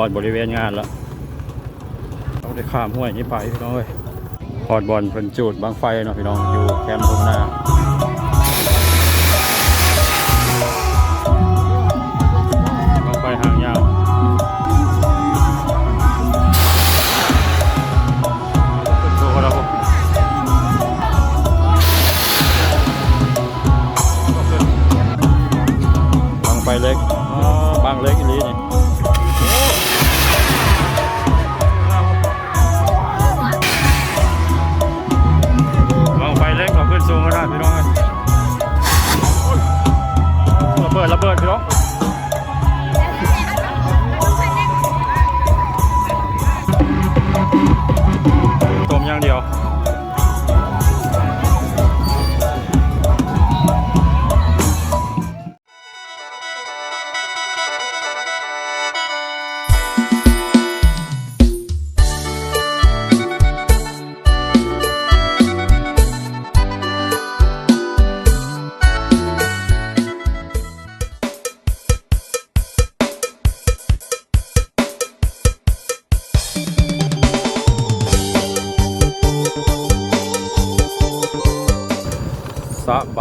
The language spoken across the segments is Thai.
อดบริเวณงานแล้วเราได้ข้ามห้วยนี้ไปพี่น้องเอ้ยพอดบอลเป็นจุดบางไฟเนาะพี่น้องอยู่แคมป์ทุ่งนา ร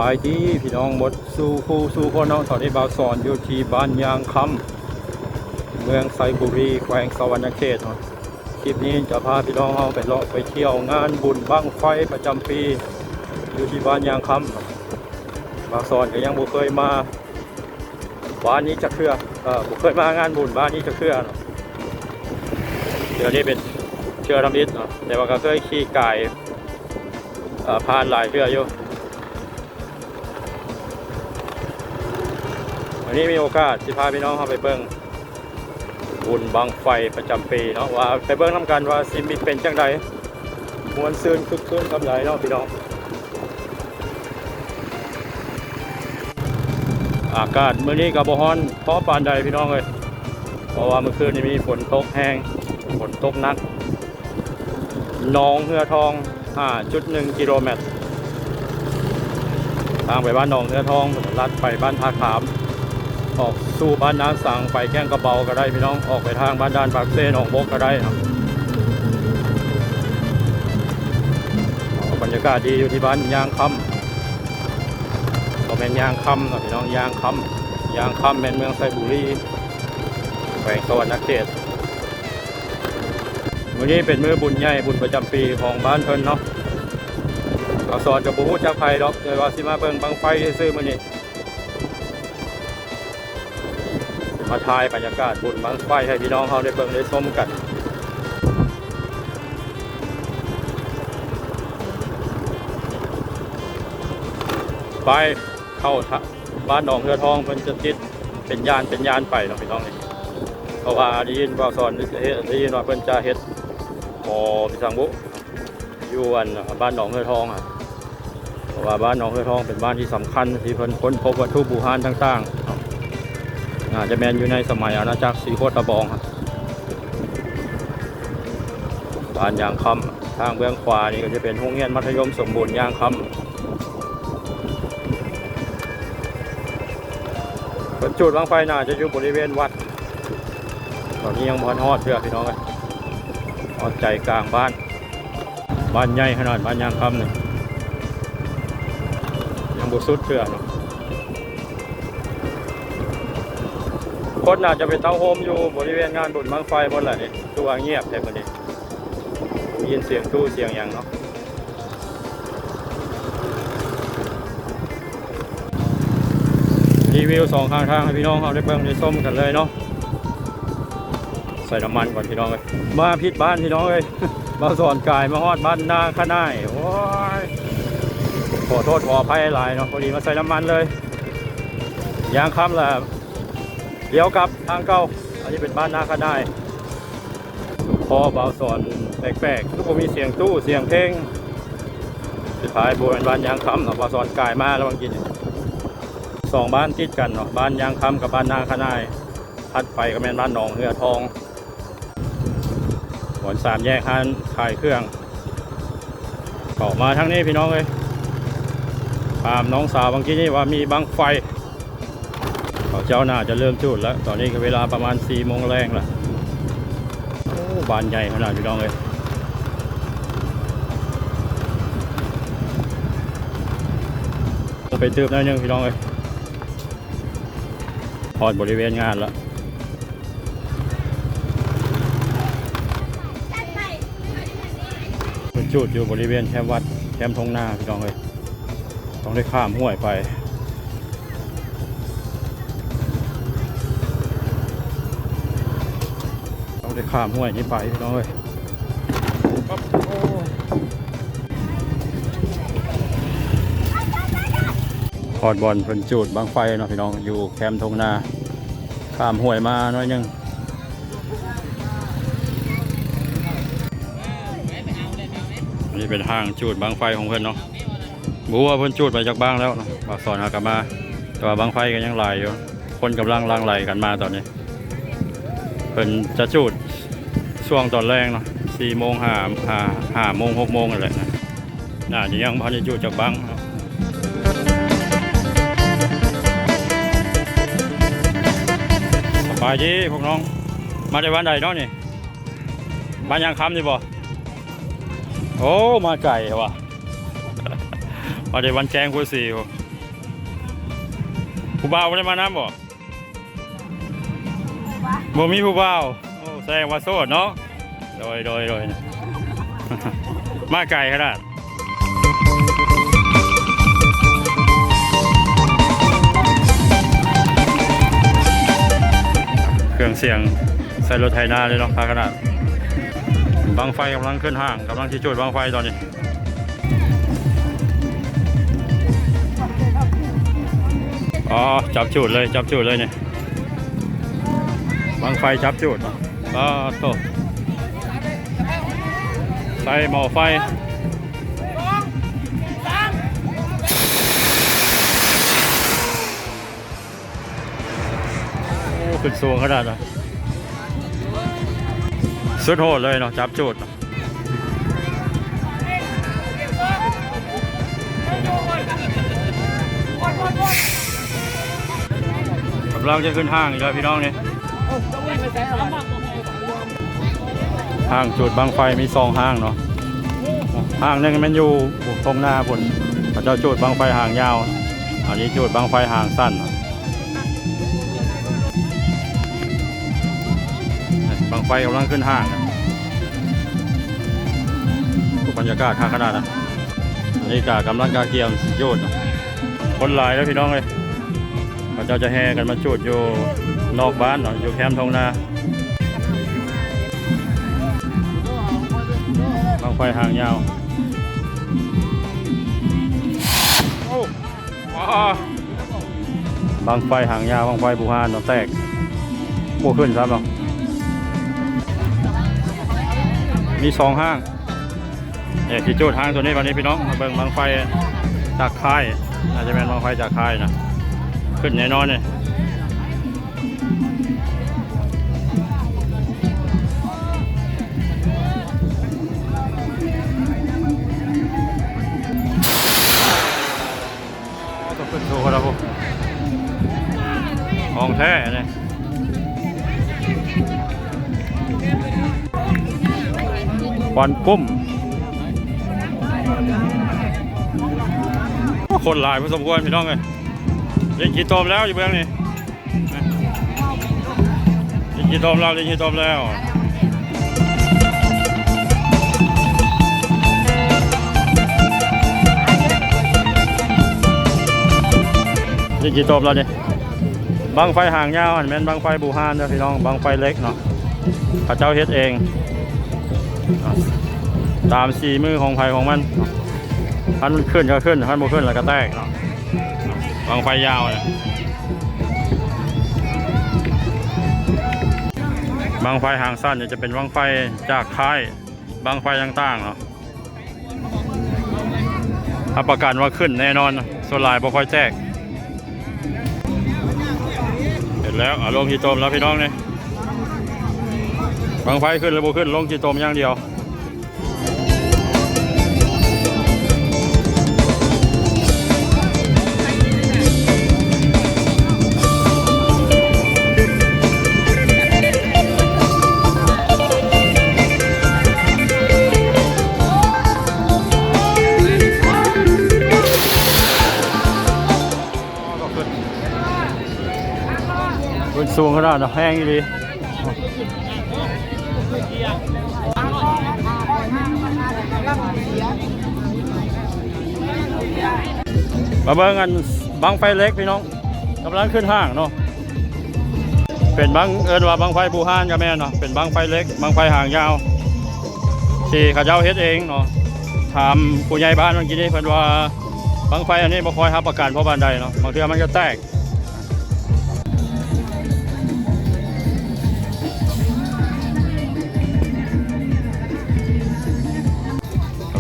ายดีพี่น้องหมดสู่คู่สู่คนเนาะตอนนี้บาวสอนอยู่ที่บ้านยางคำเมืองไซบุรีแขวงสวรรณเขตคลิปนี้จะพาพี่น้องเราไปเลาะไปเที่ยวงานบุญบั้งไฟประจำปี อยู่ที่บ้านยางคำบาวสอนก็ยังบ่เคยมาบ้านนี้จะเครือเออบ่เคยมางานบุญบ้านนี้จะเครือเนเดี๋ยวนี้เป็นเชื่อทำอิฐเนาะแต่ว่าก็เคยขี่ไก่ผ่านหลายเชื่ออยู่ นี้มีโอกาสที่พาพี่น้องเข้าไปเบิ้งบุญบังไฟประจำปีเนาะว่าไปเบิ้งน้ำกันว่าซิมิเป็นจังใดมวนซืนคึกคืนกำไรเนาะพี่น้องอากาศมื้อนี้กับบฮอนเพราะปานใดพี่น้องเลยเพราะว่าเมื่อคืนนี้มีฝนตกแห้งฝนตกนักหนองเหือทอง 5.1 กิโลเมตร ทางไปบ้านหนองเนื้อทองลัดไปบ้านท่าขาม ออกสู่บ้านน้ำสังไปแก้งกระเบาก็ได้พี่น้องออกไปทางบ้านดานปากเซหนองบกก็ได้ครับรรยากาศดีอยู่ที่บ้านยางคำก็เป็นยางคำนะพี่น้องยางคำยางคำเป็นเมืองไซบุรีแขวงสวรรณเขตวันนี้เป็นมือบุญใหญ่บุญประจำปีของบ้านเพิ่นเนาะเราสอนกับบุญจากไผ่ดอกเลยว่าสิมาเบิ่งบังไฟซื้อมือนี้ มาถ่ายบรรยากาศบุญบังไฟให้พี่น้องเขาได้เบิ่งได้ชมกันไปเข้าบ้านหนองเรือทองเพิ่นจะติดเป็นยานเป็นยานไปเนาะพี่น้องนี่เพราะว่าได้ยินว่าสอนได้ยินว่าเพิ่นจะเฮ็ดหอพิสังบุอยู่อันบ้านหนองเรือทองอะเพราะว่าบ้านหนองเรือทองเป็นบ้านที่สำคัญที่เพิ่นค้นพบวัตถุโบูหานต่างๆ จจะแมนอยู่ในสมัยอาณาจักรสีโคตรบองครับบ้านยางคำทางเบื้องขวานี่ก็จะเป็นโรงเรียนมัธยมสมบูรณ์ยางคำป็นจุดวางไฟน่าจะอยู่บริเวณวัด ตอนนี้ยังพอนฮอดเพื่อพี่น้องเลยฮอดใจกลางบ้าน บ้านใหญ่ขนาดบ้านยางคำนี่ยังบุสุดเพื่อเนาะ คนอาจจะไปเต้าโฮมอยู่บริเวณงานบุญบังไฟบนแหละนี่ตัวเงียบแทบนี้ยินเสียงตู้เสียงอย่างเนาะรีวิวสองข้างทางให้พี่น้องเขาได้เบิ่งได้ส้มกันเลยเนาะใส่น้ำมันก่อนพี่น้องเลยมาพิษบ้านพี่น้องเลยมาสอนกายมาฮอดบ้านนาข้าน่ายโอ้ยขอโทษขออภัยหลายเนาะพอดีมาใส่น้ำมันเลยยางค้ำแหละ เดี๋ยวกลับทางเก่าอันนี้เป็นบ้านนาคาได้พอเบาสอนแปลกๆทุกคนมีเสียงตู้เสียงเพลงสุดท้ายบริเวณบ้านยางคำเนาะเบาสอนกายมาแล้วบางกินสองบ้านติดกันเนาะบ้านยางคำกับบ้านนาคาได้ทัดไปก็เป็นบ้านหนองเหือทองหวนสามแยกห้านขายเครื่องเข้ามาทางนี้พี่น้องเลยถามน้องสาวบางทีนี่ว่ามีบังไฟ เขาเจ้าหน่าจะเริ่มจุดแล้ว ตอนนี้ก็เวลาประมาณ4ี่โมงแรงละโอ้บานใหญ่ขนาดพี่น้องเลยไปตืบหน้ยหนึงพี่น้องเลยพอดบริเวณงานแล้วเป็นจุดอยู่บริเวณแคมป์วัดแคมป์ทงนาพี่น้องเลยต้องได้ข้ามห้วยไป ได้ข้ามห้วยนี้ไปพี่น้องเลยปั๊บโอ้พอดบอลเพิ่นจูดบางไฟเนาะพี่น้องอยู่แคมป์ทงนาข้ามห้วยมาหน้อยหนึงนนี้เป็นห้างจูดบางไฟของเพิ่นเนาะบัวเพิ่นจูดไปจากบ้างแล้วเนาะบากสอนหากลับมา แต่ว่าบางไฟก็ยังไหลอยู่ คนกำลังลังไหลกันมาตอนนี้ เพิ่นจะจูด ช่วงตอนแรกเนาะสี่โมงห้าห้าห้าโมงหกโมงอะไรนะน่าจะยังพันจะจูดจากบ้างครับสบายดีพวกน้อง มาในวันใดเนาะนี่บ้านยางคำนี่บ่โอ้มาไก่ว่ะมาในวันแกงกุสีบ่ผู้บ่าวไม่ได้มาน้ำบ่บ่มีผู้บ่าวโอ้ แสดงว่าโสดเนาะโดยโดยโดยมาไกลขนาดเครื่องเสียงใส่รถไถนาเลยเนาะพาขนาดบางไฟกำลังขึ้นห้างกำลังที่จุดบางไฟตอนนี้อ๋อจับจุดเลยจับจุดเลยเนี่ยบางไฟจับจุด ก็โตใส่หม้อไฟโอ้ขึ้นสูงขนาดนั้นสุดโหดเลยเนาะจับจุดเนาะกำลังจะขึ้นห้างอีกแล้วพี่น้องเนี่ย ห้างจุดบางไฟมีสองห้างเนาะห้างนึงมันอยู่ตรงหน้าบนพระเจ้าจุดบางไฟห่างยาว อันนี้จุดบางไฟห่างสั้นบางไฟกำลังขึ้นห้างบรรยากาศข้างขนาดนะอันนี้กากำลังกาเกียมโยดเนคนหลายแล้วพี่น้องเลยพระเจ้าจะแห่กันมาจุดอยู่นอกบ้านเนาะอยู่แคมป์ทงนา ไฟห่างยาว โอ้บางไฟห่างยาวบางไฟบูฮานเนาแตกโบขึ้นครับเนาะมีสองห้างเนี่ยที่จูดห้างตัวนี้วันนี้พี่น้องมาเบิ่งบางไฟจากค่ายอาจจะเป็นบางไฟจากค่ายนะ ขึ้นแน่นอนเนี่ย แท้เนี่ยควันกุ้มคนหลายพอสมควรพี่น้องเลยเล่นกีตอมแล้วอยู่เบื้องนี้เล่นกีตอมแล้วเล่นกีตอมแล้วเล่นกีตอมแล้วเนี่ย บางไฟห่างยาวอันแม่นบางไฟบูฮานนะพี่น้องบางไฟเล็กเนาะพระเจ้าเฮ็ดเอง ตามสีมือของไผของมันเนาะพันขึ้นก็ขึ้นพันบ่ขึ้นแล้วก็แตกเนาะบางไฟยาวเนี่ยบางไฟหางสั้นเนี่ยจะเป็นบางไฟจากค่ายบางไฟต่างๆเนาะรับประกันว่าขึ้นแน่นอนส่วนลายบ่ค่อยแจก แล้วอะลงจีโตมแล้วพี่น้องเนี่ยบังไฟขึ้นหรือบ่ขึ้นลงจีโตมอย่างเดียว สูงขนาดนั้นแห้งอีหลีมาเบิ่งกันบังไฟเล็กพี่น้องกำลังขึ้นห้างเนาะเป็นบังเอินว่าบังไฟปูห้านกับแม่เนาะเป็นบังไฟเล็กบังไฟห่างยาวที่เขาเจ้าเฮ็ดเองเนาะถามผู้ใหญ่บ้านเมื่อกี้นี่เพิ่นว่าบังไฟอันนี้บ่ค่อยรับประกันเพราะบ้านใดเนาะบางเทื่อมันก็แตก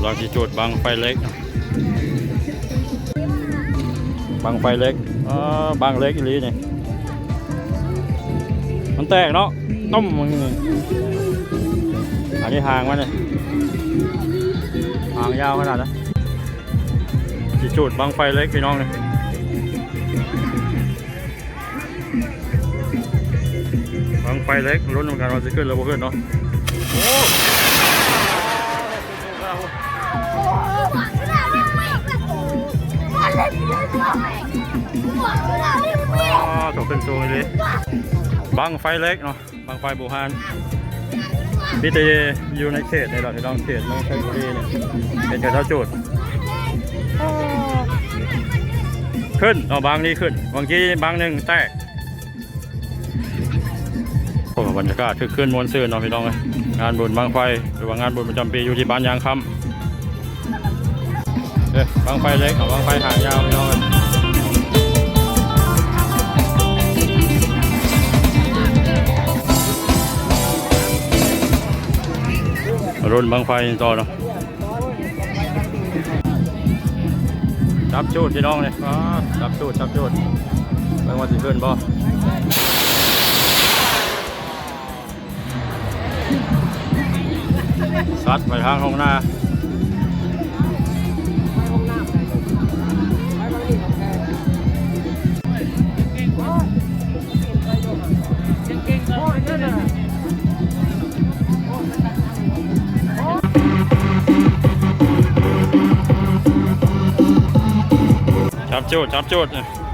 กำลังที่จุดบังไฟเล็กบังไฟเล็กอ่าบังเล็กอีหลีนี่มันแตกเนาะต้มมันนี่อันนี้หางมันเลยหางยาวขนาดนั้นที่จุดบังไฟเล็กพี่น้องเลยบังไฟเล็กรุ่นเหมือนกันว่าจะขึ้นหรือบ่ขึ้นเนาะ ตกเป็นตัวเลยบังไฟเล็กเนาะบังไฟบูฮานพี่ตีอยู่ในเขตในดอกที่ต้องเขตเมืองเพชรบุรีเนี่ยเป็นเขตเท่าจุด ขึ้นเอาบางนี้ขึ้นบางทีบางหนึ่งแตกบรรยากาศคือขึ้นมวลซื่นเนาะพี่น้องเอ้ยงานบุญบางไฟหรือว่างานบุญประจำปีอยู่ที่บ้านยางคำ เอ้ยบางไฟเล็กเอาบางไฟหางยาวพี่น้องเอ้ยรุ่นบางไฟต่อเนาะจับจูดพี่น้องเลยอ๋อจับจูดจับจูดเบิ่ว่าสิขึ้นบ่ซัดไปทางห้องหน้า จับจูดจับจูดบาง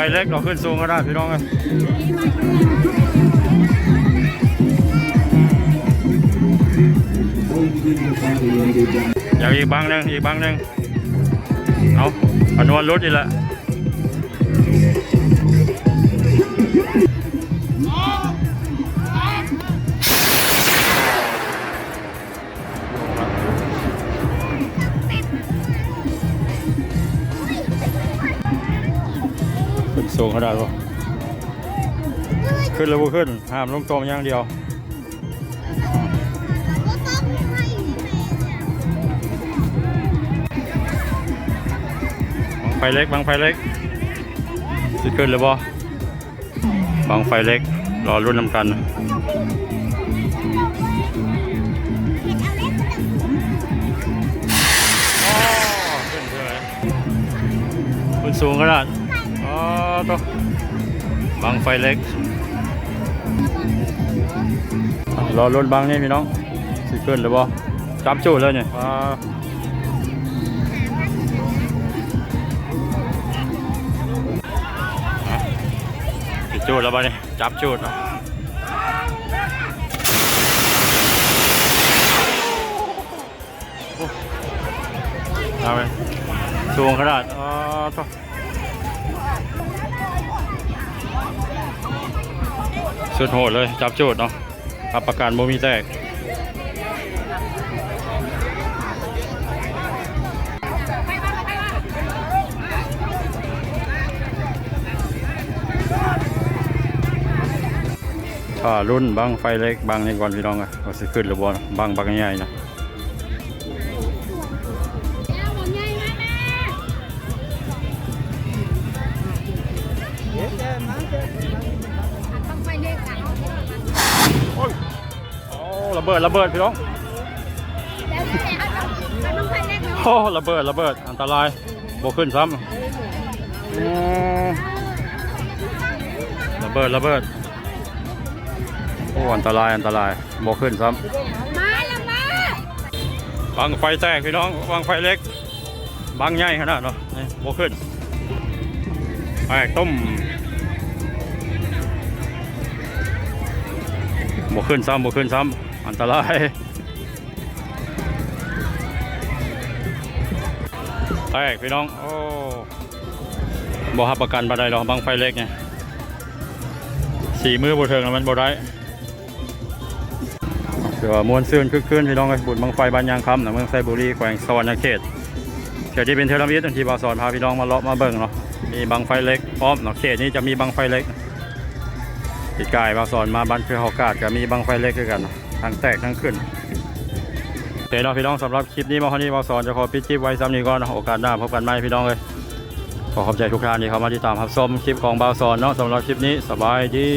ไฟเล็กเราขึ้นสูงก็ได้พี่น้องเลยอย่างอีกบางหนึ่งอีกบางหนึ่งเอาพนวนรถอีกและ สูงก็ได้ปะขึ้นแล้วบ่ขึ้นห้ามลงตรงอย่างเดียวบางไฟเล็กบางไฟเล็กสิขึ้นหรือบ่บางไฟเล็กรอรุ่นนำกันอ๋อขึ้นเลยขึ้นสูงขนาดอ๋อ ตัวบางไฟเล็กรอรุ่นบางนี่พี่น้องสิขึ้นหรือบ่จับจูดเลยเนี่ยอ่าปิดจูดแล้วบ้านี่จับจูดเนาะโอ้เอาไปสูงขนาดอ๋อ สุดโหดเลย จับโจทย์เนาะรับประกันโมมีแตกถ้ารุ่นบางไฟเล็กบางนี่ก่อนพี่น้องอะก็สิขึ้นหรือบอลบางบางใหญ่นะ เบิดระเบิดพี่น้อร้องเขาต้องไปเด็กเนาะโอ้ระเบิดระเบิดอันตรายบ่ขึ้นซ้ำระเบิดระเบิดโอ้อันตรายอันตรายบ่ขึ้นซ้ำมาแล้วาบังไฟแตกพี่น้องบังไฟเล็กบังใหญ่ขนาดเนาะนี่โบขึ้นไอ้ต้มโบขึ้นซ้ำโบขึ้นซ้ำ อันตราย แตกพี่น้อง โอ้บ่หับประกันบันไดหรอกบังไฟเล็กไงสี่มือโบเทิงแล้วมันโบได้เดี๋ยวมวนซื่นคึกคืนพี่น้องไอ้บุญบังไฟบานยางคำนะเมืองไซบุรีแขวงสวรรณเขตเขตที่เป็นเทอร์รามิสที่บาสอนพาพี่น้องมาเลาะมาเบิ่งเนาะมีบังไฟเล็กพร้อมเนาะเขตนี้จะมีบังไฟเล็กติดกายบาสอนมาบ้านคือเฮากาดก็มีบังไฟเล็กด้วยกันเนาะ ทั้งแตกทั้งขึ้นโอเคเนาะพี่น้องสำหรับคลิปนี้มาคนนี้บาสอนจะขอปิดคลิปไว้ซ้ำนี้ก่อนนะโอกาสหน้าพบกันใหม่พี่น้องเลยขอขอบใจทุกท่านที่เข้ามาติดตามรับชมคลิปของบาสอนเนาะสำหรับคลิปนี้สบายดี